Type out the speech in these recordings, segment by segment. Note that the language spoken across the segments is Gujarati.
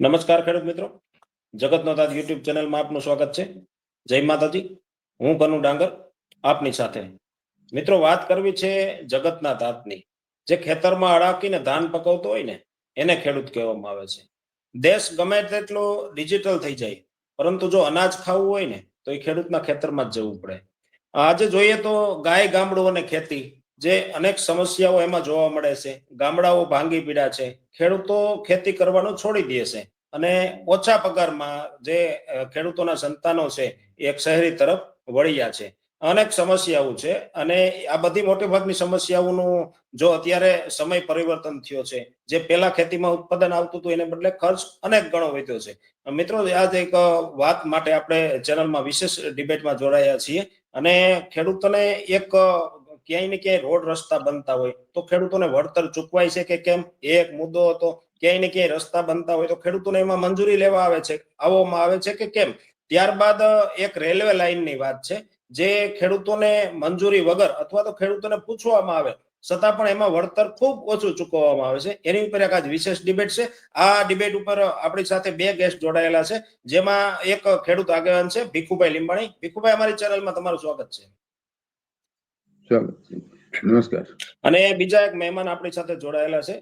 નમસ્કાર ખેડૂત મિત્રો. જગતનો તાજ યુટ્યુબ ચેનલમાં આપનું સ્વાગત છે. જય માતાજી. હું કનુ ડાંગર, આપની સાથે. મિત્રો, વાત કરવી છે જગતના તાતની જે ખેતરમાં અડાકીને ધાન પકવતો હોય ને, એને ખેડૂત કહેવામાં આવે છે. દેશ ગમે તેટલો ડિજિટલ થઈ જાય, પરંતુ જો અનાજ ખાવું હોય ને, તો એ ખેડૂતના ખેતરમાં જ જવું પડે. આજે જોઈએ તો ગાય, ગામડું અને ખેતી જે અનેક સમસ્યાઓ એમાં જોવા મળે છે. ગામડાઓ ભાંગી પીડા છે. ખેડૂતો ખેતી કરવાનું છોડી દે છે. અને ઓછા પગારમાં જે ખેડૂતોના સંતાનો છે, એ એક શહેરી તરફ વળ્યા છે. અનેક સમસ્યાઓ છે અને આ બધી મોટી ભાગની સમસ્યાઓનું જો અત્યારે સમય પરિવર્તન થયો છે, જે પેલા ખેતીમાં ઉત્પાદન આવતું હતું, એને બદલે ખર્ચ અનેક ગણો વધ્યો છે. મિત્રો, આજ એક વાત માટે આપણે ચેનલમાં વિશેષ ડિબેટમાં જોડાયા છીએ અને ખેડૂતોને એક ક્યાંય ને ક્યાંય રોડ રસ્તા બનતા હોય તો ખેડૂતોને વળતર ચૂકવાય છે કે કેમ? એક મુદ્દો હતો, ક્યાંય ને ક્યાંય રસ્તા બનતા હોય તો ખેડૂતોને એમાં મંજૂરી લેવા આવે છે. આવવામાં આવે છે કે કેમ? ત્યારબાદ, એક રેલવે લાઇનની વાત છે, જે ખેડૂતોને મંજૂરી વગર અથવા તો ખેડૂતોને પૂછવામાં આવે, છતાં પણ એમાં વળતર ખૂબ ઓછું ચૂકવવામાં આવે છે. એની ઉપર એક આજ વિશેષ ડિબેટ છે. આ ડિબેટ ઉપર આપણી સાથે બે ગેસ્ટ જોડાયેલા છે, જેમાં એક ખેડૂત આગેવાન છે, ભીખુભાઈ લીંબાણી. ભીખુભાઈ, અમારી ચેનલમાં તમારું સ્વાગત છે. છે નમસ્કાર. અને બીજા એક મહેમાન આપણી સાથે જોડાયેલા છે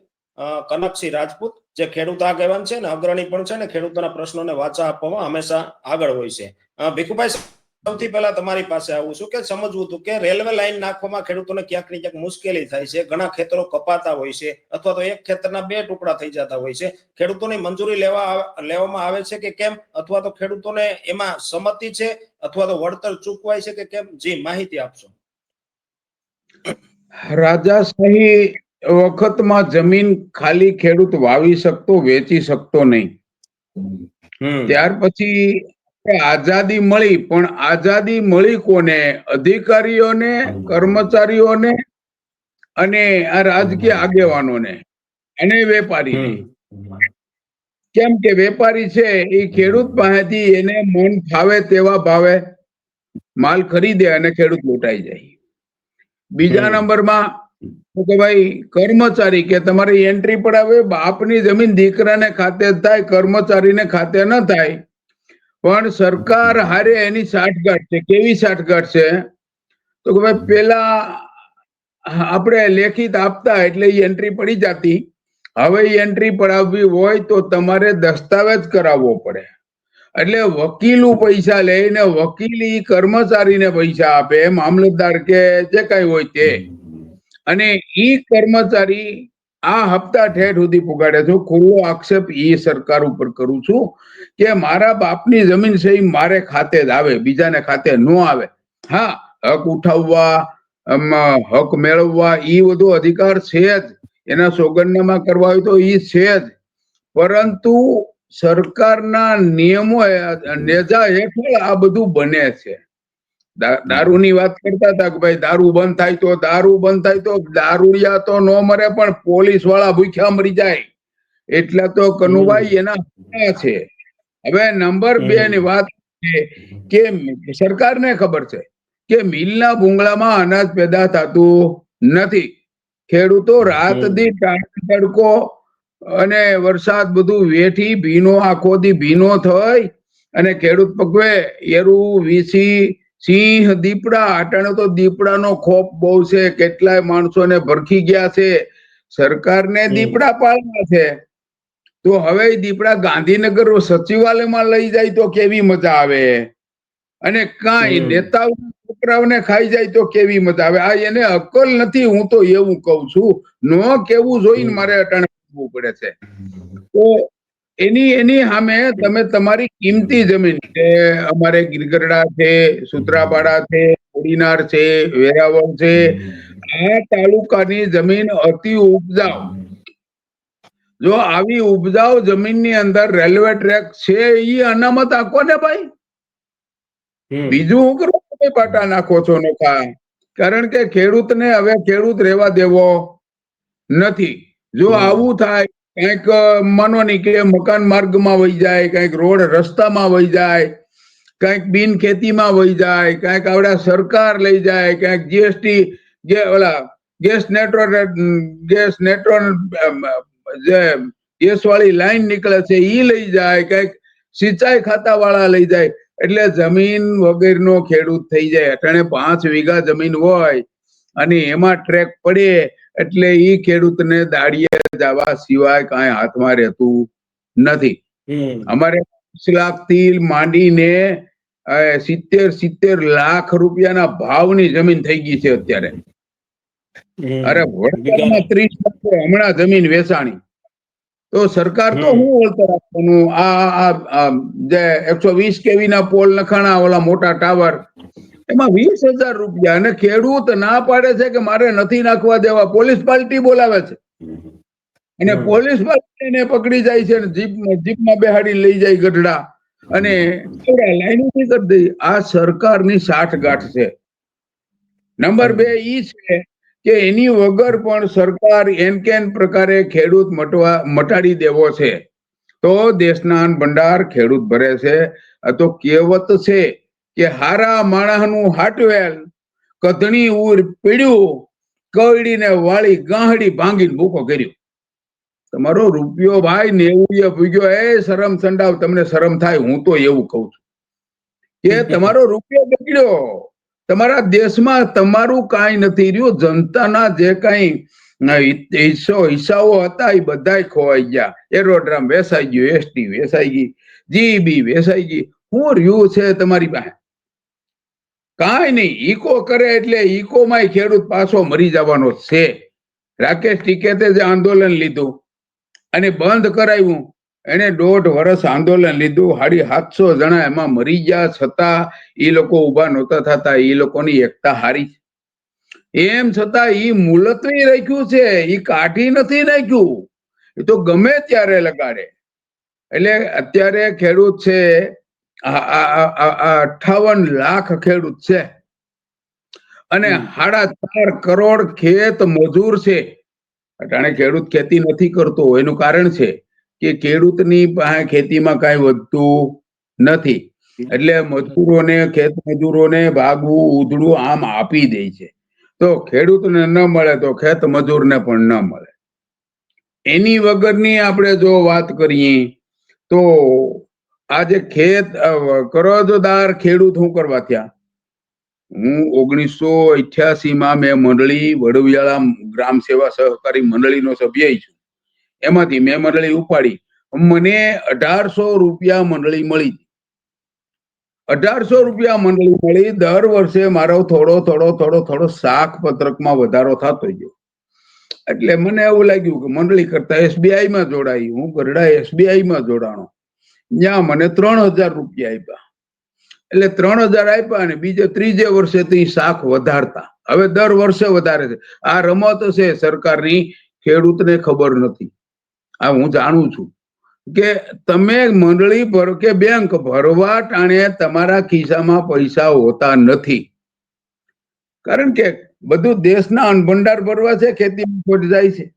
કનકસિંહ રાજપૂત, જે ખેડૂત આગેવાન છે ને, અગ્રણી પણ છે ને, ખેડૂતોના પ્રશ્નોને વાચા આપવામાં હંમેશા આગળ હોય છે. ભીખુભાઈ, સૌથી પહેલા તમારી પાસે આવું છું કે સમજવું હતું કે રેલવે લાઈન નાખવામાં ખેડૂતોને ક્યાંક ને ક્યાંક મુશ્કેલી થાય છે, ઘણા ખેતરો કપાતા હોય છે, અથવા તો એક ખેતરના બે ટુકડા થઈ જતા હોય છે. ખેડૂતોની મંજૂરી લેવા લેવામાં આવે છે કે કેમ? અથવા તો ખેડૂતોને એમાં સંમતિ છે? અથવા તો વળતર ચૂકવાય છે કે કેમ? જી, માહિતી આપશો. રાજાશાહી વખતમાં જમીન ખાલી ખેડૂત વાવી શકતો વેચી શકતો નહીં. ત્યાર પછી આઝાદી મળી પણ આઝાદી મળી કોને? અધિકારીઓને કર્મચારીઓને અને આ રાજકીય આગેવાનોને. અને વેપારી કેમ કે વેપારી છે એ ખેડૂત પાસેથી એને મન ફાવે તેવા ભાવે માલ ખરીદે અને ખેડૂત લૂંટાઈ જાય. બીજા. નંબરમાં કે ભાઈ કર્મચારી કે તમારી એન્ટ્રી પડાવે બાપની જમીન દીકરાને ખાતે થાય કર્મચારીને ખાતે ન થાય. પણ સરકાર હારે એની સાઠગાંઠ છે. કેવી સાઠગાંઠ છે? તો કે ભાઈ પેલા આપણે લેખિત આપતા એટલે એ એન્ટ્રી પડી જતી. હવે એન્ટ્રી પડાવવી હોય તો તમારે દસ્તાવેજ કરાવવો પડે. એટલે વકીલો પૈસા લઈને વકીલી કર્મચારીને પૈસા આપે, મામલતદાર કે જે કઈ હોય તે. અને ઈ કર્મચારી આ હપ્તા ઠેઠ સુધી પુગાડે છે. ખુલ્લો આક્ષેપ એ સરકાર ઉપર કરું છું કે મારા બાપની જમીન છે મારે ખાતે જ આવે, બીજાને ખાતે ન આવે. હા, હક ઉઠાવવા હક મેળવવા એ બધો અધિકાર છે જ. એના સોગંદનામા કરવા હોય તો એ છે જ. પરંતુ સરકારના નિયમો નેજા હેઠળ આ બધું બને છે. દારૂની વાત કરતા હતા કે ભાઈ દારૂ બંધ થાય તો દારૂ બંધ થાય તો દારૂડિયા તો ન મરે પણ પોલીસવાળા ભૂખ્યા મરી જાય. એટલે તો કનુભાઈ એના છે. હવે નંબર બે ની વાત છે કે સરકારને ખબર છે કે મિલના ભૂંગળામાં અનાજ પેદા થતું નથી. ખેડૂતો રાત. દી તડકો અને વરસાદ બધું વેઠી ભીનો આખો દી ભીનો થઈ અને ખેડૂત પકવે એરું વીસી સિંહ દીપડા અટાણે તો દીપડાનો ખોફ બહુ છે કેટલાય માણસોને ભરખી ગયા છે સરકારને. દીપડા પાળવા છે તો હવે દીપડા ગાંધીનગર સચિવાલયમાં લઈ જાય તો કેવી મજા આવે અને કાંઈ. નેતાઓ છોકરાઓને ખાઈ જાય તો કેવી મજા આવે આ એને અકલ નથી હું તો એવું કઉ છું ન કેવું જોઈને. મારે અટાણે કરવું પડે છે. તો એની એની સામે તમે તમારી કિંમતી જમીન કે અમારે ગીરગરડા છે સુત્રાપાડા છે કોડીનાર છે વેરાવળ છે આ તાલુકાની જમીન અતિ ઉપજાવ. જો આવી ઉપજાઉ જમીનની અંદર રેલવે ટ્રેક છે એ અનામત આખો ને ભાઈ. બીજું હું કરો તમે પાટા નાખો છો નોખા કારણ કે ખેડૂતને હવે ખેડૂત રહેવા દેવો નથી. જો આવું થાય કંઈક માનો નહીં કે મકાન માર્ગમાં વહી જાય કંઈક રોડ રસ્તામાં વહી જાય કંઈક બિન ખેતીમાં વહી જાય કંઈક આવડા સરકાર લઈ જાય કંઈક જીએસટી જે ઓલા ગેસ નેટવર્ક ગેસ નેટવર્ક જે ગેસ વાળી લાઈન નીકળે છે એ લઈ જાય કંઈક સિંચાઈ ખાતા વાળા લઈ જાય એટલે જમીન વગેરેનો ખેડૂત થઈ જાય. અટાણે પાંચ વીઘા જમીન હોય અને એમાં ટ્રેક પડે એટલે ઈ ખેડૂતને દાડિયે જવા સિવાય કાંઈ હાથમાં રહેતું નથી. અમારે પાંચ લાખથી માંડીને સિત્તેર સિત્તેર લાખ રૂપિયાના ભાવની જમીન થઈ ગઈ છે અત્યારે. અરે વળતરમાં ત્રીસ લાખ હમણાં જમીન વેચાણી. તો સરકાર તો હું શું વળતર આપવાનું? આ જે એકસો વીસ કેવી ના પોલ નખાણા ઓલા મોટા ટાવર એમાં વીસ હજાર રૂપિયા અને ખેડૂત ના પાડે છે કે મારે નથી નાખવા દેવા. પોલીસ પાર્ટી બોલાવે છે. અને પોલીસ પાર્ટી એને પકડી જાય છે જીપ જીપમાં બેહાડી લઈ જાય ગઢડા. અને લાઈન ઊભી કરી દઈ. આ સરકારની સાઠગાંઠ છે. નંબર બે ઈ છે કે એની વગર પણ સરકાર એન કેન પ્રકારે ખેડૂત મટવા મટાડી દેવો છે. તો દેશના ભંડાર ખેડૂત ભરે છે. આ તો કહેવત છે. કે હારા માણસનું હાટવેલ કદણી ઉર પીડ્યું કવડીને વાળી ગાંહડી ભાંગીને ભૂકો કર્યો. તમારો રૂપિયો ભાઈ નેવું ભૂગ્યો એ શરમ સંડાવ તમને શરમ થાય હું તો એવું કઉ છું. કે તમારો રૂપિયો બગડ્યો. તમારા દેશમાં તમારું કાંઈ નથી રહ્યું. જનતાના જે કાંઈ હિસ્સો હિસ્સાઓ હતા એ બધા ખોવાઈ ગયા. એરોડ્રામ વેસાઈ ગયો એસટી વેસાઈ ગઈ જીબી વેસાઈ ગઈ. શું રહ્યું છે તમારી પાસે? કાંઈ નહીં, ઈકો કરે એટલે ઈકોમાં ખેડૂત પાછો મરી જવાનો છે. રાકેશ ટિકેતે જે આંદોલન લીધું અને બંધ કરાવ્યું. એને દોઢ વર્ષ આંદોલન લીધું. હાડી સાતસો જણા એમાં મરી ગયા છતાં એ લોકો ઊભા નહોતા થતા. એ લોકોની એકતા હારી. એમ છતાં એ મુલતવી રાખ્યું છે. એ કાઢી નથી નાખ્યું એ તો ગમે ત્યારે લગાડે. એટલે અત્યારે ખેડૂત છે અઠાવન લાખ ખેડૂત છે. અને. સાડા ચાર કરોડ ખેત મજૂર છે. અટાણે ખેડૂત ખેતી નથી કરતો એનું કારણ છે કે ખેડૂતની પાસે ખેતીમાં કાંઈ વધતું નથી. એટલે મજૂરોને ખેત મજૂરોને ભાગવું ઉધડું આમ આપી દે છે. તો ખેડૂતને ન મળે તો ખેત મજૂરને પણ ન મળે. એની વગરની આપણે જો વાત કરીએ તો આજે ખેત કરજદાર ખેડૂત હું કરવા થયા. હું ઓગણીસો અઠ્યાસી માં મેં મંડળી વડવિયાળા ગ્રામ સેવા સહકારી મંડળીનો સભ્ય છું. એમાંથી મેં મંડળી ઉપાડી. મને અઢારસો રૂપિયા મંડળી મળી. અઢારસો રૂપિયા મંડળી મળી, દર વર્ષે મારો થોડો થોડો થોડો થોડો શાક પત્રકમાં વધારો થતો ગયો. એટલે મને એવું લાગ્યું કે મંડળી કરતા એસબીઆઈ માં જોડાઈ હું ગરડા એસબીઆઈ માં જોડાણો. ત્યાં મને ત્રણ હજાર રૂપિયા આપ્યા એટલે ત્રણ હજાર આપ્યા અને બીજે ત્રીજે વર્ષે ઈ વધારતા. હવે દર વર્ષે વધારે છે. આ રમત છે સરકારની, ખેડૂતને ખબર નથી. આ હું જાણું છું. કે તમે મંડળી પર કે બેંક ભરવા ટાણે તમારા ખિસ્સામાં પૈસા હોતા નથી. કારણ કે બધું દેશના અનભંડાર ભરવા છે ખેતી જાય છે.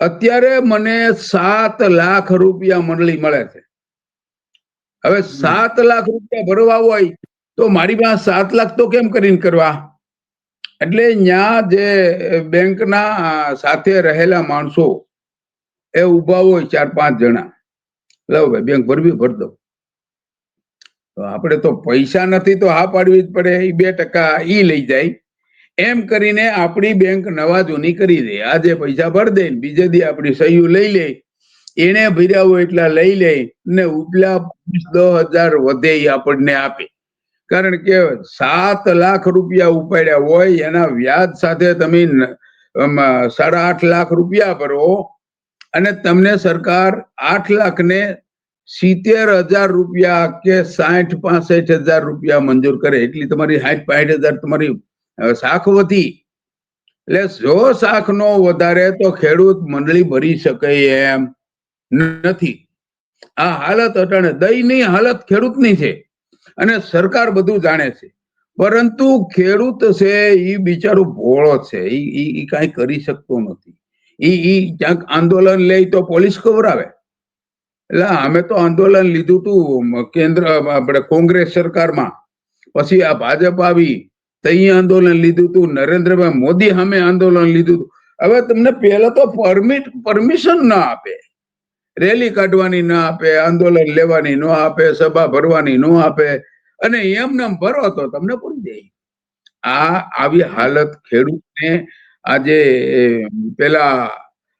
અત્યારે મને સાત લાખ રૂપિયા મંડળી મળે છે. હવે સાત લાખ રૂપિયા ભરવા હોય તો મારી પાસે સાત લાખ તો કેમ કરીને કરવા? એટલે ત્યાં જે બેંકના સાથે રહેલા માણસો એ ઊભા હોય ચાર પાંચ જણા. લાવ ભાઈ, બેંક ભરવી ભર દો. આપણે તો પૈસા નથી તો હા પાડવી જ પડે. એ બે ટકા ઈ લઈ જાય. એમ કરીને આપણી બેંક નવા જૂની કરી દે. આજે પૈસા ભર દે બીજે દી આપણી સહીઓ લઈ લે. એને ભર્યા હોય એટલા લઈ લે ને ઉપલા દસ હજાર વધે આપણને આપે. કારણ કે સાત લાખ રૂપિયા ઉપાડ્યા હોય, એના વ્યાજ સાથે તમે સાડા આઠ લાખ રૂપિયા ભરો અને તમને સરકાર આઠ લાખ ને સિત્તેર હજાર રૂપિયા કે સાઠ પાસઠ હજાર રૂપિયા મંજૂર કરે. એટલી તમારી સાઠ પાંઠ હજાર તમારી શાખ વધી. એટલે જો શાખ નો વધારે તો ખેડૂત મંડળી ભરી શકે એમ. નથી. આ હાલત અટાણે દયની હાલત ખેડૂતની છે અને સરકાર બધું જાણે છે. પરંતુ ખેડૂત છે એ બિચારો ભોળો છે. એ કાંઈ કરી શકતો નથી. ઈ ઈ ક્યાંક આંદોલન લે તો પોલીસ ખવડાવે. એટલે અમે તો આંદોલન લીધું તું કેન્દ્ર, આપણે કોંગ્રેસ સરકારમાં. પછી આ ભાજપ આવી તઈ આંદોલન લીધું તું, નરેન્દ્રભાઈ મોદી સામે આંદોલન લીધું તું. હવે તમને પહેલા તો પરમિટ, પરમિશન ના આપે. રેલી કાઢવાની ન આપે, આંદોલન લેવાની ન આપે, સભા ભરવાની ન આપે, અને એમને એમ ભરો તો તમને પૂરી દે. આ આવી હાલત ખેડૂતને આજે પેલા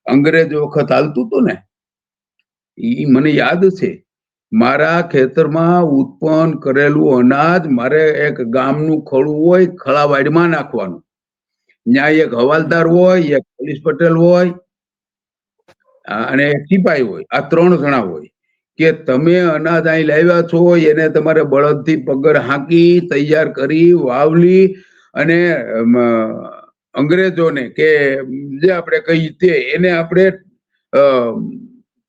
અંગ્રેજ વખત હાલતું હતું ને એ મને યાદ છે. મારા ખેતરમાં ઉત્પન્ન કરેલું અનાજ મારે એક ગામનું ખળું હોય, ખળાવાડમાં નાખવાનું. ત્યાં એક હવાલદાર હોય, એક પોલીસ પટેલ હોય અને સિપાઈ હોય, આ ત્રણ જણા હોય. કે તમે અનાજ અહીં લાવ્યા છો, એને તમારે બળદથી પગર હાંકી, તૈયાર કરી, વાવલી અને અંગ્રેજોને કે, જે આપણે કહી તે, એને આપણે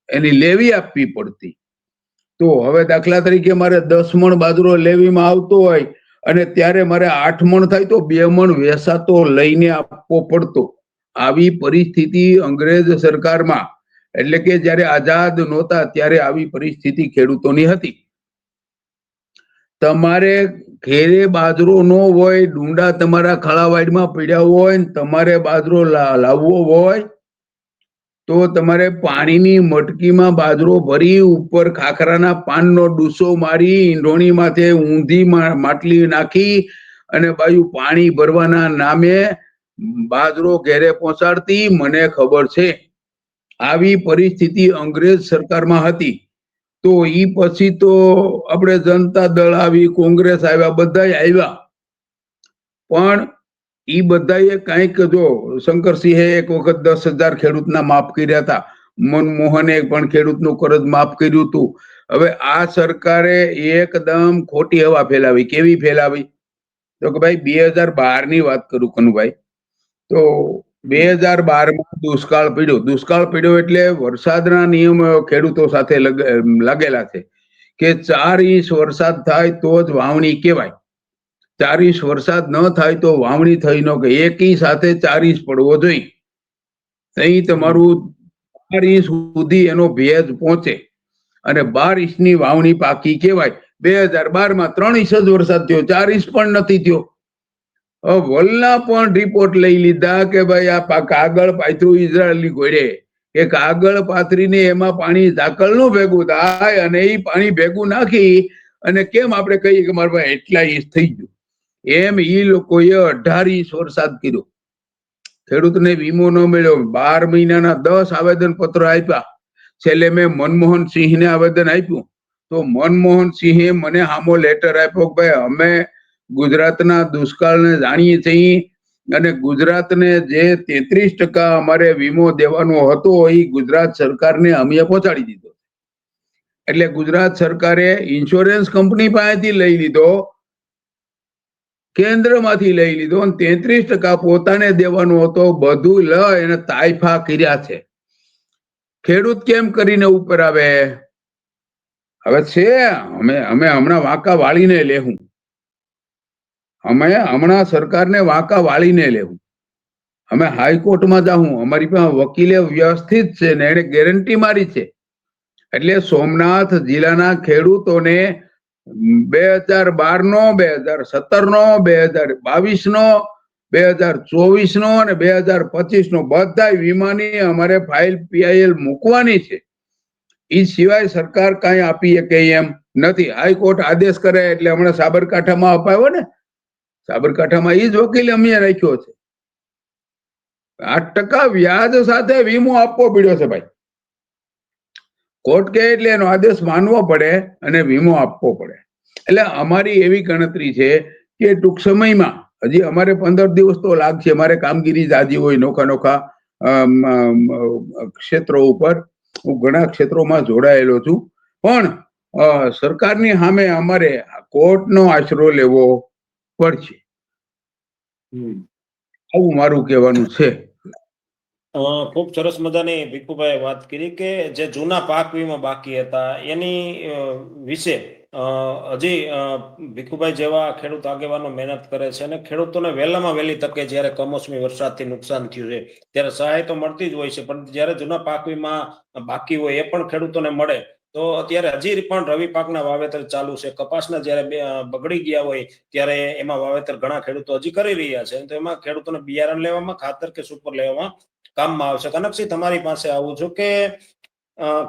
એની લેવી આપવી પડતી. તો હવે દાખલા તરીકે મારે દસ મણ બાજરો લેવીમાં આવતો હોય અને ત્યારે મારે આઠ મણ થાય તો બે મણ વેસાતો લઈને આપવો પડતો. આવી પરિસ્થિતિ અંગ્રેજ સરકારમાં એટલે કે જ્યારે આઝાદ નહોતા, ત્યારે આવી પરિસ્થિતિ ખેડૂતોની હતી. તમારે ઘેરે બાજરો ન હોય, ડુંડા તમારા ખળાવાડમાં પડ્યા હોય તમારે બાજરો લાવવો હોય, તો તમારે પાણીની મટકીમાં બાજરો ભરી ઉપર ખાખરાના પાનનો ડૂસો મારી, ઈંડોણી માથે ઊંધી માટલી નાખી અને બાજુ પાણી ભરવાના નામે બાજરો ઘેરે પહોંચાડતી, મને ખબર છે. આવી પરિસ્થિતિ અંગ્રેજ સરકારમાં હતી. તો એ પછી તો આપણે જનતા દળ આવી, કોંગ્રેસ આવ્યા બધા આવ્યા. પણ એ બધાએ કંઈક જો શંકરસિંહે એક વખત દસ હજાર ખેડૂતના માફ કર્યા હતા. મનમોહને પણ ખેડૂતનું કરજ માફ કર્યું હતું. હવે આ સરકારે એકદમ ખોટી હવા ફેલાવી. કેવી ફેલાવી? તો કે ભાઈ બે હજાર બારની વાત કરું કનુભાઈ. તો બે હજાર બારમાં દુષ્કાળ પીડ્યો. દુષ્કાળ પીડ્યો એટલે વરસાદના નિયમો ખેડૂતો સાથે લાગેલા છે કે ચાર ઇંચ વરસાદ થાય તો જ વાવણી કહેવાય. ચાર ઇંચ વરસાદ ન થાય તો વાવણી થઈ ન કે એક ઇંચ સાથે ચાર ઇંચ પડવો જોઈએ. અહીં તમારું ચાર ઇંચ સુધી એનો ભેજ પહોંચે અને બાર ઇંચની વાવણી પાકી કહેવાય. બે હજાર બારમાં ત્રણ ઇંચ જ વરસાદ થયો. ચાર ઇંચ પણ નથી થયો. વલના પણ રિપોર્ટ લઈ લીધા કે ભાઈ આ કાગળ પાથરું ઇઝરાયલની ઘોડે. કે કાગળ પાથરીને એમાં પાણી ઝાકળનું ભેગું થાય અને એ પાણી ભેગું નાખી અને કેમ આપણે કહીએ કે મારા ભાઈ એટલા ઇંચ થઈ ગયું. એમ એ લોકોએ અઢાર ઇંચ વરસાદ કર્યો. ખેડૂતને વીમો ન મળ્યો. બાર મહિનાના દસ આવેદન પત્રો આપ્યા. છેલ્લે મેં મનમોહન સિંહને આવેદન આપ્યું. તો મનમોહન સિંહે મને હામો લેટર આપ્યો કે ભાઈ અમે ગુજરાતના દુષ્કાળને જાણીએ છીએ અને ગુજરાતને જે તેત્રીસ ટકા અમારે વીમો દેવાનો હતો એ ગુજરાત સરકારને અમે પહોંચાડી દીધો. એટલે ગુજરાત સરકારે ઇન્સ્યોરન્સ કંપની પાસેથી લઈ લીધો, કેન્દ્રમાંથી લઈ લીધો અને તેત્રીસ ટકા પોતાને દેવાનો હતો, બધું લ એને તાઇફા કર્યા છે. ખેડૂત કેમ કરીને ઉપર આવે? હવે છે, અમે અમે હમણાં વાંકા વાળીને લેવું અમે હમણાં સરકારને વાંકા વાળીને લેવું. અમે હાઈકોર્ટમાં જાઉં અમારી પાસે વકીલે વ્યવસ્થિત છે ને એને ગેરંટી મારી છે. એટલે સોમનાથ જિલ્લાના ખેડૂતોને બે હજાર બાર નો બે હજાર સત્તર નો બે હજાર બાવીસ નો બે હજાર ચોવીસ નો અને બે હજાર પચીસ નો બધા વીમાની અમારે ફાઇલ પીઆઈએલ મૂકવાની છે. એ સિવાય સરકાર કાંઈ આપી શકે એમ નથી. હાઈકોર્ટ આદેશ કરે એટલે હમણાં સાબરકાંઠામાં અપાયો ને સાબરકાંઠામાં એ જ વકીલે અમે રાખ્યો છે. આઠ ટકા વ્યાજ સાથે વીમો આપવો પડ્યો છે ભાઈ. કોર્ટ કે એટલે એનો આદેશ માનવો પડે અને વીમો આપવો પડે. એટલે અમારી એવી ગણતરી છે કે ટૂંક સમયમાં, હજી અમારે પંદર દિવસ તો લાગશે અમારે કામગીરી જાજી હોય નોખા નોખા ક્ષેત્રો ઉપર. હું ઘણા ક્ષેત્રોમાં જોડાયેલો છું. પણ સરકારની સામે અમારે કોર્ટનો આશરો લેવો પડશે. આવું મારું કહેવાનું છે. અ, ખૂબ સરસ મજાની ભીખુભાઈ વાત કરી કે જે જૂના પાક વીમા બાકી હતા એની વિશે હજી ભીખુભાઈ જેવા ખેડૂત આગેવાનો મહેનત કરે છે અને ખેડૂતોને વહેલામાં વહેલી તકે જ્યારે કમોસમી વરસાદથી નુકસાન થયું છે ત્યારે સહાય તો મળતી જ હોય છે પણ જ્યારે જૂના પાક વીમા બાકી હોય એ પણ ખેડૂતોને મળે. તો અત્યારે હજી પણ રવિ પાકના વાવેતર ચાલુ છે. કપાસના જ્યારે બગડી ગયા હોય ત્યારે એમાં વાવેતર ઘણા ખેડૂતો હજી કરી રહ્યા છે. તો એમાં ખેડૂતોને બિયારણ લેવામાં, ખાતર કે સુપર લેવામાં કામમાં આવશે. કનકસિંહ, તમારી પાસે આવું છું કે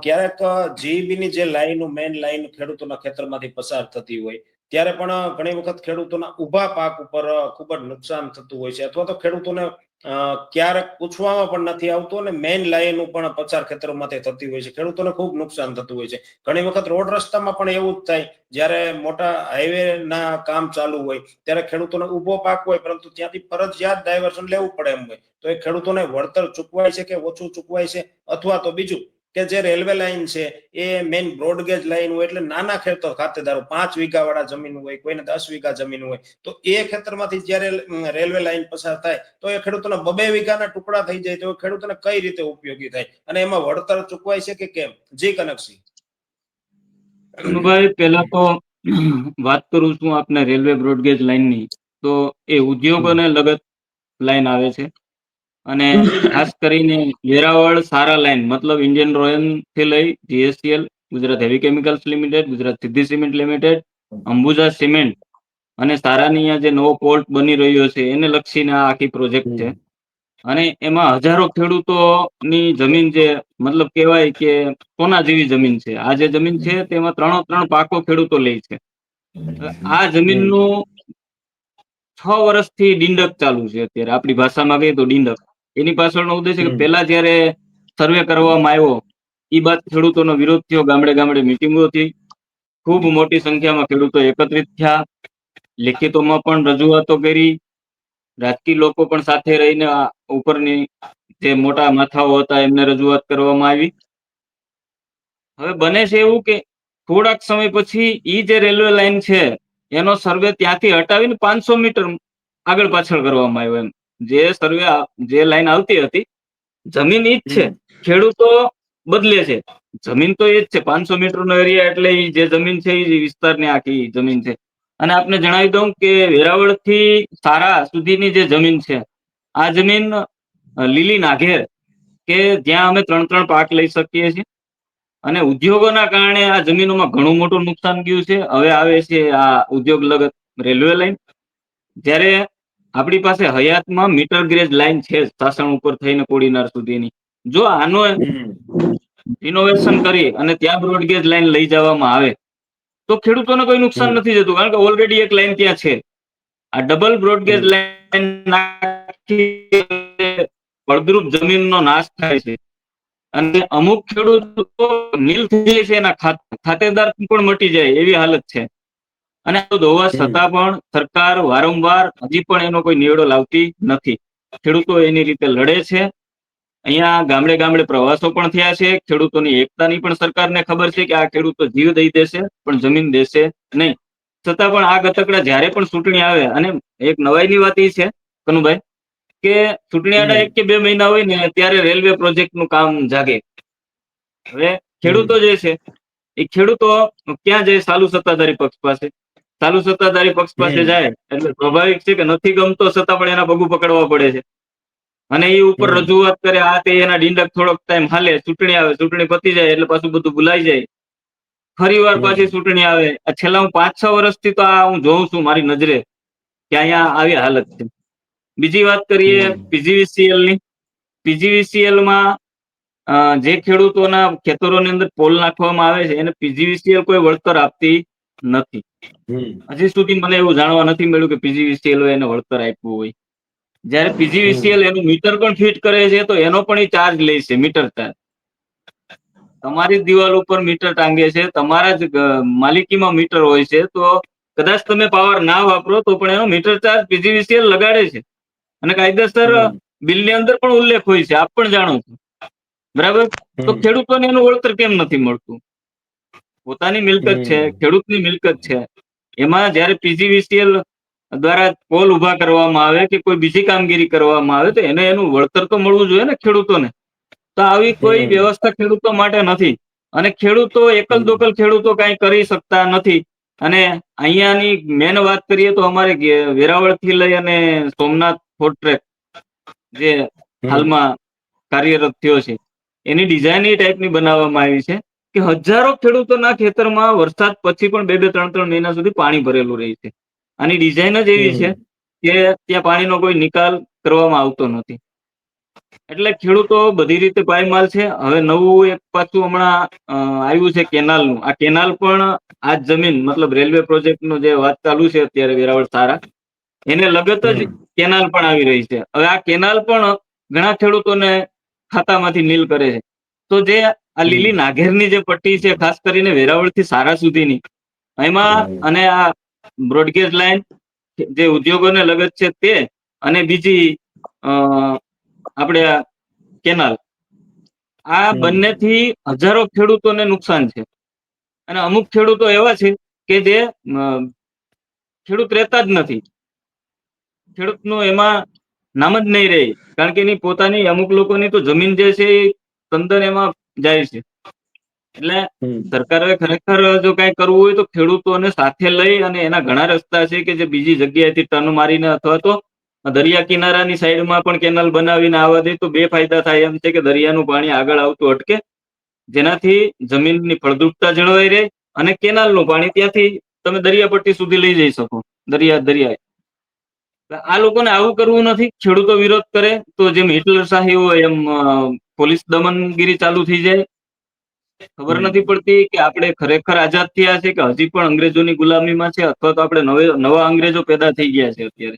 ક્યારેક જીબી ની જે લાઈન મેઇન લાઈન ખેડૂતોના ખેતરમાંથી પસાર થતી હોય, ત્યારે પણ ઘણી વખત ખેડૂતોના ઊભા પાક ઉપર ખૂબ જ નુકસાન થતું હોય છે. અથવા તો ખેડૂતોને ક્યારેક પૂછવામાં પણ નથી આવતું અને મેઇન લાઈન પણ પચાર ખેતરોમાંથી થતી હોય છે. ખેડૂતોને ખૂબ નુકસાન થતું હોય છે. ઘણી વખત રોડ રસ્તામાં પણ એવું જ થાય, જ્યારે મોટા હાઈવે ના કામ ચાલુ હોય, ત્યારે ખેડૂતોને ઊભો પાક હોય, પરંતુ ત્યાંથી ફરજિયાત ડાયવર્ઝન લેવું પડે એમ હોય. તો એ ખેડૂતોને વળતર ચૂકવાય છે કે ઓછું ચૂકવાય છે? અથવા તો બીજું? કે જે રેલવે લાઈન છે, એ મેઇન બ્રોડગેજ લાઈન હોય એટલે નાના ખેતર ખાતેદારો, પાંચ વીઘા વાળા જમીન હોય, કોઈને દસ વીઘા જમીન હોય, તો એ ખેતરમાંથી જ્યારે રેલવે લાઈન પસાર થાય, તો એ ખેડૂતોના બબે વીઘાના ટુકડા થઈ જાય, તો ખેડૂતોને કઈ રીતે ઉપયોગી થાય? અને એમાં વળતર ચૂકવાય છે કે કેમ? જી કનકસિંહ ભાઈ પહેલા તો વાત કરું છું આપને રેલવે બ્રોડગેજ લાઇનની તો એ ઉદ્યોગોને લગત લાઈન આવે છે. અને ખાસ કરીને વેરાવળ, સારા લાઈન, મતલબ ઇન્ડિયન રોયલથી લઈ GSCL Gujarat heavy chemicals limited Gujarat Siddhi cement limited Ambuja cement અને સારાની જે નવો પોર્ટ બની રહ્યો છે, એને લક્ષીને આ આખી પ્રોજેક્ટ છે. અને એમાં હજારો ખેડૂતોની જમીન જે, મતલબ કહેવાય કે સોના જેવી જમીન છે. આ જે જમીન છે, તેમાં ત્રણો ત્રણ પાકો ખેડૂતો લે છે. આ જમીનનું છ વર્ષથી ડીંડક ચાલુ છે અત્યારે. આપણી ભાષામાં કહીએ તો ડિંડક. એની પાછળનો ઉદ્દેશ કે. પહેલા જ્યારે સર્વે કરવામાં આવ્યો એ બાદ ખેડૂતોનો વિરોધ થયો ગામડે ગામડે મિટિંગો થઈ ખૂબ મોટી સંખ્યામાં ખેડૂતો એકત્રિત થયા. લેખિતોમાં પણ રજૂઆતો કરી. રાજકીય લોકો પણ સાથે રહીને ઉપરની જે મોટા માથાઓ હતા એમને રજૂઆત કરવામાં આવી. હવે બને છે એવું કે થોડાક સમય પછી ઈ જે રેલવે લાઈન છે એનો સર્વે ત્યાંથી હટાવીને પાંચસો મીટર આગળ પાછળ કરવામાં આવ્યો એમ. જે સર્વે જે લાઈન આવતી હતી જમીન ઈ જ છે. ખેડૂતો બદલે છે. જમીન તો એ જ છે. પાંચસો મીટર નો એરિયા એટલે જે જમીન છે એ વિસ્તારની આખી જમીન છે. અને આપને જણાવી દઉં કે વેરાવળથી સારા સુધીની જે જમીન છે આ જમીન લીલી નાઘેર કે જ્યાં અમે ત્રણ ત્રણ પાક લઈ શકીએ છીએ. અને ઉદ્યોગોના કારણે આ જમીનોમાં ઘણું મોટું નુકસાન ગયું છે. હવે આવે છે આ ઉદ્યોગ લગત રેલવે લાઈન જ્યારે આપણી પાસે હયાતમાં મીટર ગ્રેજ લાઈન છે સાસણ ઉપર થઈને કોડીનાર સુધીની. જો આનો ઇનોવેશન કરી અને ત્યાં બ્રોડગેજ લાઈન લઈ જવામાં આવે તો ખેડૂતોને કોઈ નુકસાન નથી જતું કારણ કે ઓલરેડી એક લાઈન ત્યાં છે. આ ડબલ બ્રોડગેજ. લાઈન નાખી ફળદ્રુપ જમીનનો નાશ થાય છે. અને અમુક ખેડૂતો નીલ થઈ જાય છે એના ખાત- ખાતેદાર પણ મટી જાય એવી હાલત છે. અને હોવા છતાં પણ સરકાર વારંવાર હજી પણ એનો કોઈ નિવેડો લાવતી નથી. ખેડૂતો એની રીતે લડે છે. અહીંયા ગામડે ગામડે પ્રવાસો પણ થયા છે. ખેડૂતોની એકતાની પણ સરકારને ખબર છે કે આ ખેડૂતો જીવ દઈ દેશે પણ જમીન દેશે નહીં. છતાં પણ આ ગતકડા જ્યારે પણ ચૂંટણી આવે અને એક નવાઈની વાત એ છે કનુભાઈ કે ચૂંટણી આડા એક કે બે મહિના હોય ને ત્યારે રેલવે પ્રોજેક્ટનું કામ જાગે. હવે ખેડૂતો જે છે એ ખેડૂતો ક્યાં જાય? સાલુ સત્તાધારી પક્ષ પાસે. ચાલુ સત્તાધારી પક્ષ પાસે જાય એટલે સ્વાભાવિક છે કે નથી ગમતો છતાં પણ એના પગું પકડવા પડે છે. અને એ ઉપર રજૂઆત કરે આ તે એના ડીંડક થોડોક ટાઈમ હાલે ચૂંટણી આવે ચૂંટણી પતી જાય એટલે પાછું બધું ભૂલાઈ જાય. ફરી વાર પાછી ચૂંટણી આવે. આ છેલ્લા હું પાંચ છ વર્ષથી તો આ હું જોઉં છું મારી નજરે કે અહીંયા આવી હાલત છે. બીજી વાત કરીએ પીજીવીસીએલની પીજીવીસીએલમાં જે ખેડૂતોના ખેતરોની અંદર પોલ નાખવામાં આવે છે એને પીજીવીસીએલ કોઈ વળતર આપતી નથી. હજી સુધી મને એવું જાણવા નથી મળ્યું કે પીજીવીસીએલ એને વળતર આપ્યું હોય. જયારે પીજીવીસીએલ એનું મીટર પણ ફિટ કરે છે તો એનો પણ એ ચાર્જ લે છે મીટર ચાર્જ. તમારી દિવાલ ઉપર મીટર ટાંગે છે તમારા જ માલિકીમાં મીટર હોય છે તો કદાચ તમે પાવર ના વાપરો તો પણ એનો મીટર ચાર્જ પીજીવીસીએલ લગાડે છે. અને કાયદેસર બિલની અંદર પણ ઉલ્લેખ હોય છે આપ પણ જાણો છો. બરાબર? તો ખેડૂતોને એનું વળતર કેમ નથી મળતું? પોતાની મિલકત છે. ખેડૂતની મિલકત છે. એમાં જ્યારે પીજીવીસીએલ દ્વારા પોલ ઊભા કરવામાં આવે કે કોઈ બીજી કામગીરી કરવામાં આવે તો એને એનું વળતર તો મળવું જોઈએ ને ખેડૂતોને. તો આવી કોઈ વ્યવસ્થા ખેડૂતો માટે નથી. અને ખેડૂતો એકલ દોકલ ખેડૂતો કઈ કરી શકતા નથી. અને અહીંયાની મેન વાત કરીએ તો અમારે વેરાવળ વેરાવળથી લઈ અને સોમનાથ ફોર્ટ ટ્રેક જે હાલમાં કાર્યરત થયો છે. એની ડિઝાઇન એ ટાઈપની બનાવવામાં આવી છે. કે હજારો ખેડૂતોના ખેતરમાં વરસાદ પછી પણ બે બે ત્રણ ત્રણ મહિના સુધી પાણી ભરેલું રહે છે. આની ડિઝાઇન જ એવી છે કે ત્યાં પાણીનો કોઈ નિકાલ કરવામાં આવતો નથી. એટલે ખેડૂતો બધી રીતે પાયમાલ છે. હવે નવું એક પાછું હમણાં આવ્યું છે કેનાલનું. આ કેનાલ પણ આ જમીન મતલબ રેલવે પ્રોજેક્ટનું જે વાત ચાલુ છે અત્યારે વેરાવળ સારા એને લગત જ કેનાલ પણ આવી રહી છે. હવે આ કેનાલ પણ ઘણા ખેડૂતોને ખાતામાંથી નીલ કરે છે. તો જે આ લીલી નાઘેરની જે પટ્ટી છે ખાસ કરીને વેરાવળથી સારા સુધીની. એમાં અને આ બ્રોડગેજ લાઈન જે ઉદ્યોગોને લગત છે તે અને બીજી આપણે આ કેનાલ. આ બંનેથી હજારો ખેડૂતોને નુકસાન છે. અને અમુક ખેડૂતો એવા છે કે જે ખેડૂત રહેતા જ નથી. ખેડૂતનું એમાં નામ જ નહીં રહે. કારણ કે એની પોતાની અમુક લોકોની તો જમીન જે છે એ તંદન એમાં જાય છે. એટલે સરકારે ખરેખર જો કઈ કરવું હોય તો ખેડૂતોને સાથે લઈ અને એના ઘણા રસ્તા છે કે જે બીજી જગ્યાએથી ટર્ન મારીને અથવા તો દરિયા કિનારાની સાઈડમાં પણ કેનાલ બનાવીને આવવા દે તો બે ફાયદા થાય એમ છે કે દરિયાનું પાણી આગળ આવતું અટકે જેનાથી જમીનની ફળદ્રુપતા જળવાઈ રહે અને કેનાલનું પાણી ત્યાંથી તમે દરિયાપટ્ટી સુધી લઈ જઈ શકો દરિયા દરિયાએ. આ લોકોને આવું કરવું નથી ખેડૂતો વિરોધ કરે તો જેમ હિટલર શાહી હોય એમ પોલીસ દમનગીરી ચાલુ થઈ જાય. ખબર નથી પડતી કે આપણે ખરેખર આઝાદ થયા છે કે હજી પણ અંગ્રેજોની ગુલામીમાં છે અથવા તો આપણે નવે નવા અંગ્રેજો પેદા થઈ ગયા છે અત્યારે.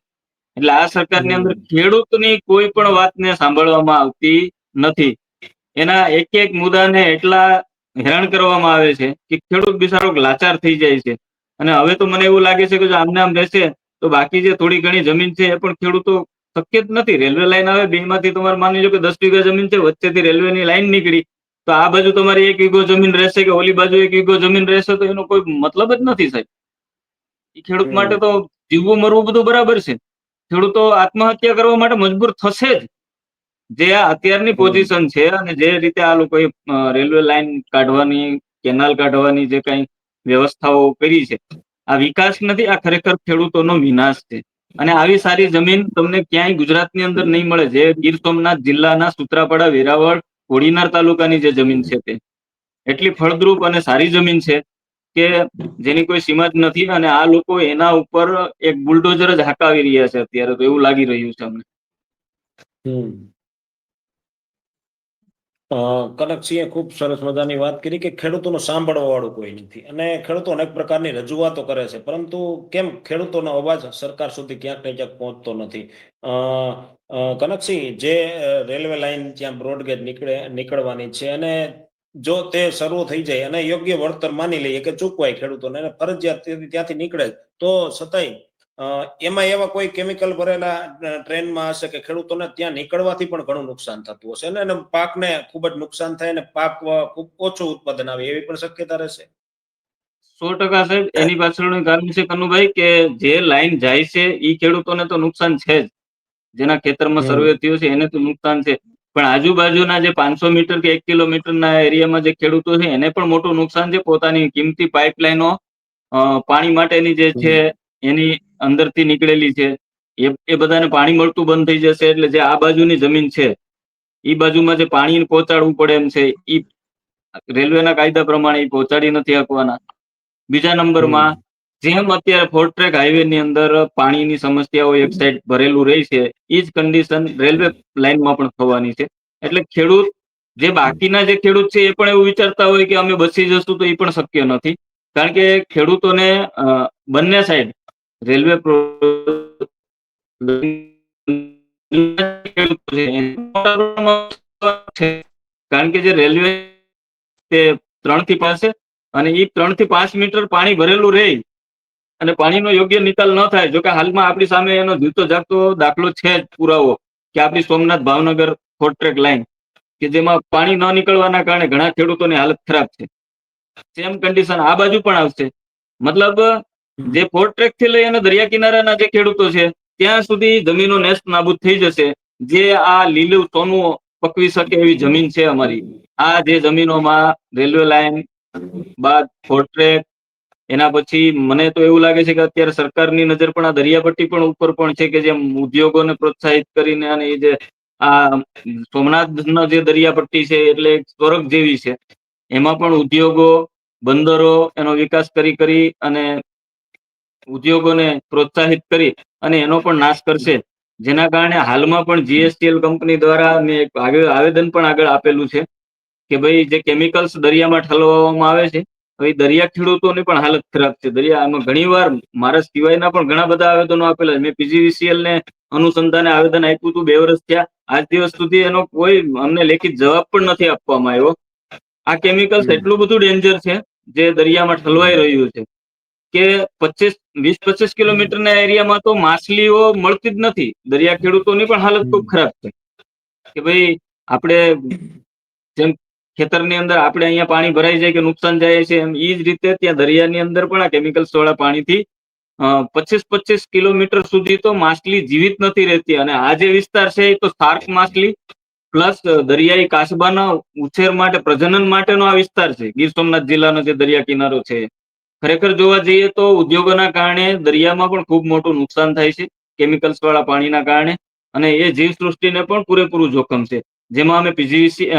એટલે આ સરકારની અંદર ખેડૂતની કોઈ પણ વાતને સાંભળવામાં આવતી નથી. એના એક એક મુદ્દાને એટલા હેરાન કરવામાં આવે છે કે ખેડૂત બિચારો લાચાર થઈ જાય છે. અને હવે તો મને એવું લાગે છે કે જો આમને આમ રહેશે તો બાકી જે થોડી ઘણી જમીન છે એ પણ ખેડૂતો શક્ય જ નથી. રેલવે લાઈન આવે બે માંથી તમારે માની લો કે દસ વીઘા જમીન છે વચ્ચેથી રેલવેની લાઈન નીકળી તો આ બાજુ તમારી એક વીઘો જમીન રહેશે કે ઓલી બાજુ એક વીઘો જમીન રહેશે તો એનો કોઈ મતલબ જ નથી સાહેબ. એ ખેડૂત માટે તો જીવવું મરવું બધું બરાબર છે. ખેડૂતો આત્મહત્યા કરવા માટે મજબૂર થશે જ. જે આ અત્યારની પોઝિશન છે અને જે રીતે આ લોકોએ રેલવે લાઈન કાઢવાની કેનાલ કાઢવાની જે કઈ વ્યવસ્થાઓ કરી છે આ વિકાસ નથી આ ખરેખર ખેડૂતોનો વિનાશ છે. અને આવી સારી જમીન તમને ક્યાંય ગુજરાતની અંદર નહીં મળે, જે ગીર સોમનાથ જિલ્લાના સુત્રાપાડા, વેરાવળ, કોડીનાર તાલુકાની જે જમીન છે તે. એટલી ફળદ્રુપ અને સારી જમીન છે કે જેની કોઈ સીમા જ નથી અને આ લોકો એના ઉપર એક બુલડોઝર જ હાકાવી રહ્યા છે અત્યારે તો એવું લાગી રહ્યું છે અમને. કનકસિંહે ખૂબ સરસ મજાની વાત કરી કે ખેડૂતોનું સાંભળવા વાળું કોઈ નથી. અને ખેડૂતો અનેક પ્રકારની રજૂઆતો કરે છે. પરંતુ કેમ ખેડૂતોનો અવાજ સરકાર સુધી ક્યાંક ને ક્યાંક પહોંચતો નથી? કનકસિંહ જે રેલવે લાઈન જ્યાં બ્રોડગેજ નીકળે, નીકળવાની છે અને જો તે શરૂ થઈ જાય અને યોગ્ય વળતર માની લઈએ કે ચૂકવાય ખેડૂતોને અને ફરજિયાત ત્યાંથી નીકળે તો છતાંય એમાં એવા કોઈ કેમિકલ ભરેલા ટ્રેનમાં હશે કે ખેડૂતોને ત્યાં નીકળવાથી પણ ઘણું નુકસાન થતું હશે. અને એને પાકને ખૂબ જ નુકસાન થાય અને પાક ખૂબ ઓછું ઉત્પાદન આવે એવી પણ શક્યતા રહેશે. સો ટકા સાહેબ એની પાછળનું કારણ છે કનુભાઈ કે જે લાઈન જાય છે એ ખેડૂતોને તો નુકસાન છે જ. જેના ખેતરમાં સર્વે થયું છે એને તો નુકસાન છે. પણ આજુબાજુના જે પાંચસો મીટર કે એક કિલોમીટરના એરિયામાં જે ખેડૂતો છે એને પણ મોટું નુકસાન છે. પોતાની કિંમતી પાઇપલાઇનો પાણી માટેની જે છે એની અંદરથી નીકળેલી છે. એ એ બધાને પાણી મળતું બંધ થઈ જશે એટલે જે આ બાજુની જમીન છે એ બાજુમાં જે પાણી પહોંચાડવું પડે એમ છે એ રેલવેના કાયદા પ્રમાણે એ પહોંચાડી નથી આપવાના. બીજા નંબરમાં, જેમ અત્યારે ફોરટ્રેક હાઈવે ની અંદર પાણીની સમસ્યાઓ એક સાઈડ ભરેલું રહી છે એ જ કન્ડિશન રેલવે લાઈનમાં પણ થવાની છે. એટલે ખેડૂત, જે બાકીના જે ખેડૂત છે, એ પણ એવું વિચારતા હોય કે અમે બસી જશું તો એ પણ શક્ય નથી. કારણ કે ખેડૂતોને બંને સાઈડ રેલવે. કારણ કે જે રેલવે તે ત્રણથી પાંચ અને એ ત્રણથી પાંચ મીટર પાણી ભરેલું રહે અને પાણીનો યોગ્ય નિકાલ ન થાય જોકે હાલમાં આપણી સામે એનો જીવતો જાગતો દાખલો છે જ પુરાવો, કે આપણી Somnath Bhavnagar fort track line કે જેમાં પાણી ન નીકળવાના કારણે ઘણા ખેડૂતોની હાલત ખરાબ છે સેમ કન્ડિશન આ બાજુ પણ આવશે મતલબ જે ફોર ટ્રેકથી લઈ અને દરિયા કિનારાના જે ખેડૂતો છે, ત્યાં સુધી જમીનો નેસ્ત નાબૂદ થઈ જશે. જે આ લીલું સોનું પકવી શકે એવી જમીન છે અમારી. આ જે જમીનોમાં રેલવે લાઈન, બાદ ફોર્ટ્રેક એના પછી મને તો એવું લાગે છે કે અત્યારે સરકારની નજર પણ આ દરિયાપટ્ટી પણ ઉપર પણ છે કે જેમ ઉદ્યોગોને પ્રોત્સાહિત કરીને અને એ જે આ સોમનાથનો જે દરિયાપટ્ટી છે એટલે સ્વર્ગ જેવી છે. એમાં પણ ઉદ્યોગો, બંદરો એનો વિકાસ કરી કરી અને ઉદ્યોગોને પ્રોત્સાહિત કરી અને એનો પણ નાશ કરશે. જેના કારણે હાલમાં પણ જીએસટીએલ કંપની દ્વારા મેં એક આવેદન પણ આગળ આપેલું છે કે ભાઈ જે કેમિકલ્સ દરિયામાં ઠલવવામાં આવે છે હવે દરિયા ખેડૂતોની પણ હાલત ખરાબ છે. દરિયા આમાં ઘણીવાર મારા સિવાયના પણ ઘણા બધા આવેદનો આપેલા છે. મેં પીજીવીસીએલ ને અનુસંધાને આવેદન આપ્યું હતું બે વર્ષ થયા. આજ દિવસ સુધી એનો કોઈ અમને લેખિત જવાબ પણ નથી આપવામાં આવ્યો. આ કેમિકલ્સ એટલું બધું ડેન્જર છે જે દરિયામાં ઠલવાઈ રહ્યું છે. કે પચીસ, વીસ, પચીસ કિલોમીટરના એરિયામાં તો માછલીઓ મળતી જ નથી. દરિયા ખેડૂતોની પણ હાલત ખૂબ ખરાબ છે. કે ભાઈ, આપણે જેમ ખેતરની અંદર આપણે અહીંયા પાણી ભરાઈ જાય કે નુકસાન જાય છે એમ એ જ રીતે ત્યાં દરિયાની અંદર પણ આ કેમિકલ્સ વાળા પાણીથી પચીસ પચીસ કિલોમીટર સુધી તો માછલી જીવિત નથી રહેતી. અને આ જે વિસ્તાર છે એ તો શાર્ક માછલી પ્લસ દરિયાઈ કાસબાના ઉછેર માટે, પ્રજનન માટેનો આ વિસ્તાર છે. ગીર સોમનાથ જિલ્લાનો જે દરિયા કિનારો છે. ખરેખર જોવા જઈએ તો ઉદ્યોગોના કારણે દરિયામાં પણ ખૂબ મોટું નુકસાન થાય છે કેમિકલ્સ વાળા પાણીના કારણે અને એ જીવ સૃષ્ટિને પણ પૂરેપૂરું જોખમ છે. જેમાં અમે પીજીસી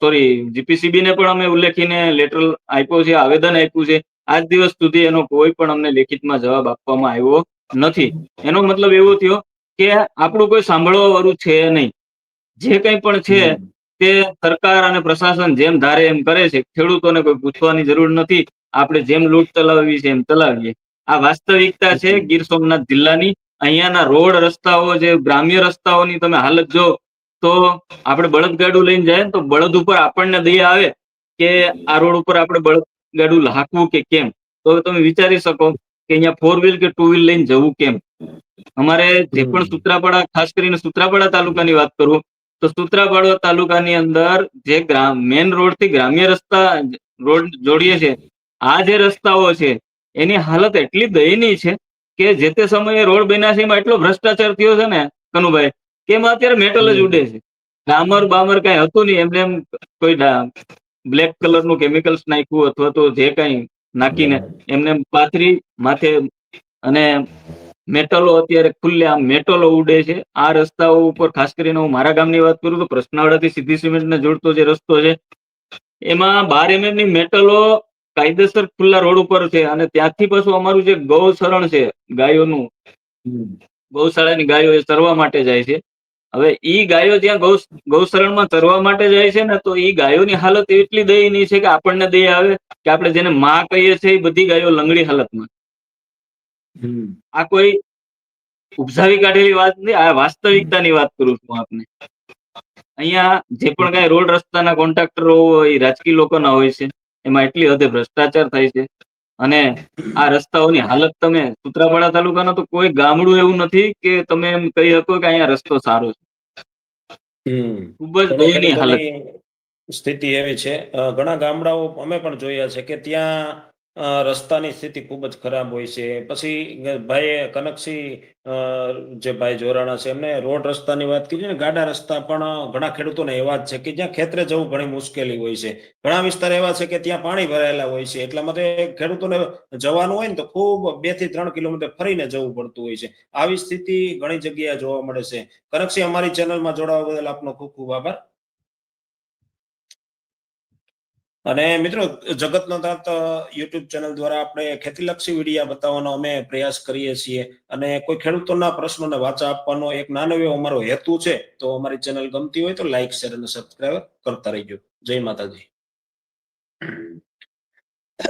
સોરી જીપીસીબી ને પણ અમે ઉલ્લેખીને લેટર આપ્યો છે આવેદન આપ્યું છે. આજ દિવસ સુધી એનો કોઈ પણ અમને લેખિતમાં જવાબ આપવામાં આવ્યો નથી. એનો મતલબ એવો થયો કે આપણું કોઈ સાંભળવા વાળું છે નહીં. જે કંઈ પણ છે તે સરકાર અને પ્રશાસન જેમ ધારે એમ કરે છે. ખેડૂતોને કોઈ પૂછવાની જરૂર નથી. આપણે જેમ લૂંટ ચલાવવી છે એમ ચલાવીએ. આ વાસ્તવિકતા છે ગીર સોમનાથ જિલ્લાની. અહીંયાના રોડ રસ્તાઓ જે ગ્રામ્ય રસ્તાઓની તમે હાલત જો, તો આપણે બળદગાડું લઈને જાય તો બળદ ઉપર આપણને દયા આવે કે આ રોડ ઉપર આપણે બળદગાડું હાંકવું કે કેમ? તો તમે વિચારી શકો કે અહીંયા ફોર વ્હીલ કે ટુ વ્હીલ લઈને જવું કેમ? અમારે જે પણ સુત્રાપાડા, ખાસ કરીને સુત્રાપાડા તાલુકાની વાત કરું, તો સુત્રાપાડા તાલુકાની અંદર જે મેન રોડથી ગ્રામ્ય રસ્તા રોડ જોડીએ છે આ જે રસ્તાઓ છે એની હાલત એટલી દયનીય છે કે જે તે સમયે રોડ બેનાસીમાં એટલો ભ્રષ્ટાચાર થયો છે ને કનુભાઈ કે એમાં અત્યારે મેટલ જ ઉડે છે. ડામર બામર કઈ હતું નહીં એમને એમ કોઈ બ્લેક કલરનું કેમિકલ્સ નાખ્યું અથવા તો જે કઈ નાખીને એમને પાથરી માથે અને મેટલો અત્યારે ખુલ્લે આમ મેટલો ઉડે છે. આ રસ્તાઓ ઉપર ખાસ કરીને હું મારા ગામની વાત કરું તો પ્રશ્નાવડાથી સીધી સિમેન્ટ ને જોડતો જે રસ્તો છે એમાં બાર એમએમની મેટલો કાયદેસર ખુલ્લા રોડ ઉપર છે અને ત્યાંથી પાછું અમારું જે ગૌશરણ છે ગાયોનું ગૌશાળાની ગાયો એ ચરવા માટે જાય છે. હવે ઈ ગાયો જ્યાં ગૌ ગૌશરણમાં ચરવા માટે જાય છે ને તો ઈ ગાયોની હાલત એટલી દયનીય છે કે આપણને દયા આવે કે આપણે જેને માં કહીએ છીએ એ બધી ગાયો લંગડી હાલતમાં. આ કોઈ ઉપજાવી કાઢેલી વાત નથી આ વાસ્તવિકતાની વાત કરું છું આપને. અહીંયા જે પણ કઈ રોડ રસ્તાના કોન્ટ્રાક્ટરો હોય એ રાજકીય લોકોના હોય છે એમાં એટલી હદે ભ્રષ્ટાચાર થાય છે. અને આ રસ્તાઓની હાલત તમે સુત્રાપાડા તાલુકાનો તો કોઈ ગામડું એવું નથી કે તમે એમ કહી શકો કે અહીંયા રસ્તો સારો છે. ખૂબ જ દયનીય હાલત સ્થિતિ એવી છે. ઘણા ગામડાઓ અમે પણ જોયા છે કે ત્યાં રસ્તાની સ્થિતિ ખૂબ જ ખરાબ હોય છે. પછી ભાઈ કનકસિંહ જે ભાઈ જોરાણા છે, એમને રોડ રસ્તાની વાત કરી ને, ગાડા રસ્તા પણ ઘણા ખેડૂતોને એવા જ છે કે જ્યાં ખેતરે જવું ઘણી મુશ્કેલી હોય છે. ઘણા વિસ્તાર એવા છે કે ત્યાં પાણી ભરાયેલા હોય છે. એટલા માટે ખેડૂતોને જવાનું હોય ને તો ખૂબ બેથી ત્રણ કિલોમીટર ફરીને જવું પડતું હોય છે. આવી સ્થિતિ ઘણી જગ્યાએ જોવા મળે છે. કનકસિંહ, અમારી ચેનલમાં જોડાવા બદલ આપનો ખૂબ ખૂબ આભાર. અને મિત્રો, જગતનો તાત યુટ્યુબ ચેનલ દ્વારા આપણે ખેતીલક્ષી વિડીયા બતાવવાનો અમે પ્રયાસ કરીએ છીએ. અને કોઈ ખેડૂતોના પ્રશ્નોને વાચા આપવાનો એક નાનો એવો અમારો હેતુ છે, તો અમારી ચેનલ ગમતી હોય તો લાઈક, શેર અને સબસ્ક્રાઈબ કરતા રહીજો. જય માતાજી.